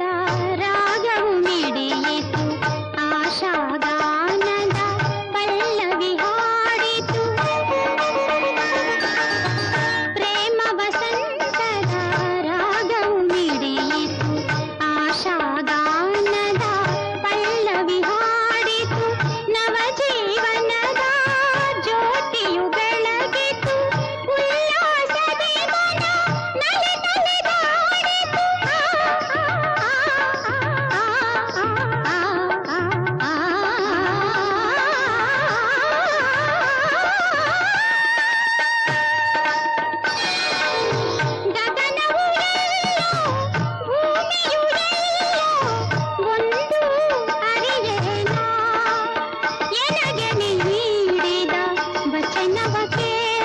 ರಾಗವು ಮಿಡಿಯಿತು ಆಶಾಗ पके